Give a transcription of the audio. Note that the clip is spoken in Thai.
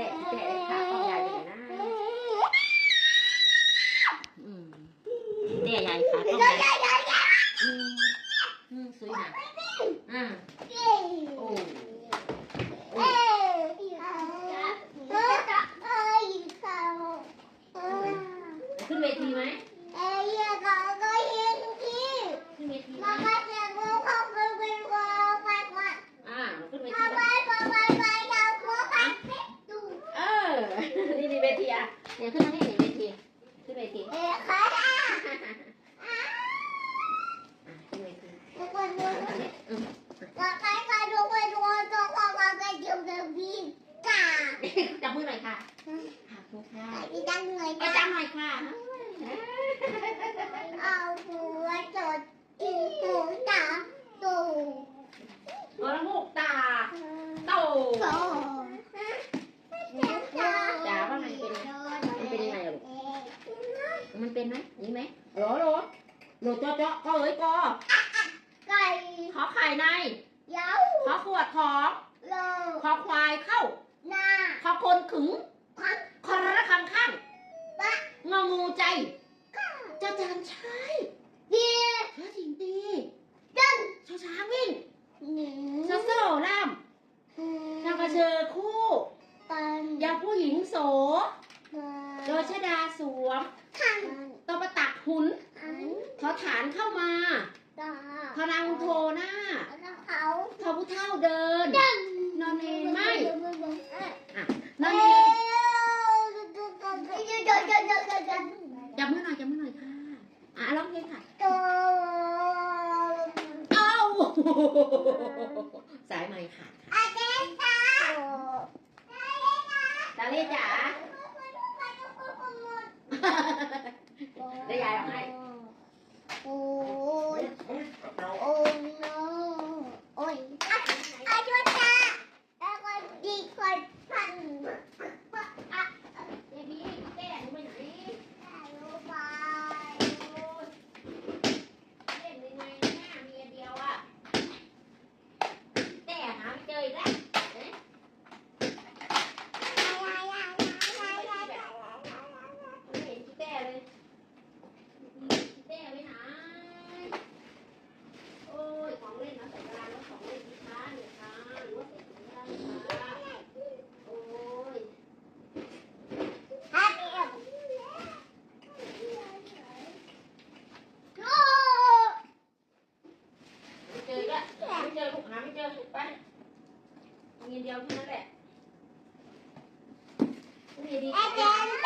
แต่แต่ขาอองใหญ่ไปไหนนะอืมแต่ใหญ่ขาอองใหญ่อืมอืมสวยนะอ่าโอ้โอ้ขึ้นเวทีไหมขึ้นเวทีไหมอ่าขึ้นเวทีไหมเออ นี่นี่เวทีอะเดี๋ยว ขึ้นมานี่นี่เวทีขึ้นเวทีอะขึ้นเวทีอืมจับมือหน่อยค่ะขอบคุณค่ะเอาจังหน่อยค่ะเอาหัวจดกินหูตาตู เอาละมูกตาโต โต จ๋าว่ามันเป็นมันเป็นยังไงอะลูกมันเป็น ไหมนี่ไหมโหลโหลโหลเจาะเจาะก็เอ้ยกอไก่ขอไข่ในเย้าขอขวดของโลขอควายเข้าหน้าขอคนขึงพักคอระคังข้างปะงองูใจเจ้าจานใช่เดียเชื้อถิงตีจันชอช้างวิ่งหนึ่งเชื้อโซ่ล่ามนางกระเชอคู่ปันยาผู้หญิงโสมาโดยชดาสวม หุนอันทอฐานเข้ามาตาทอนางโทหน้าแล้วเขาทอผู้เท่าเดินจันนอนเนนไม่นอนเอ้เนยนจันจันจันจันจันจับมือหน่อยจับมือหน่อยค่ะ อะร้องเพลงค่ะโตเอ้าสายไม้ขาดอาเดตาตาเล่จ๋า ได้ยายเอาให้ โอ้ยโอ้ยโน้โอ้ยอาอาจุตาแล้วก็ดีคนพันอะ เดี๋ยวพี่แก้หนูไปไหน รู้ไป เล่นยังไงหน้าเมียเดียวอะแต่หาไม่เจออีกแล้วเอ๊ะไม่เห็นพี่แต่เลยพี่แต่ไปไหนโอ้ยของเล่นนะใส่กระดานแล้วของเล่นที่ค้าเนี่ยค่ะหรือว่าใส่ถุงได้ค่ะโอ้ย ไม่เจออีกแล้วไม่เจอลูกหาไม่เจอไป มีเดียวเท่านั้นแหละมีดีอาจารย์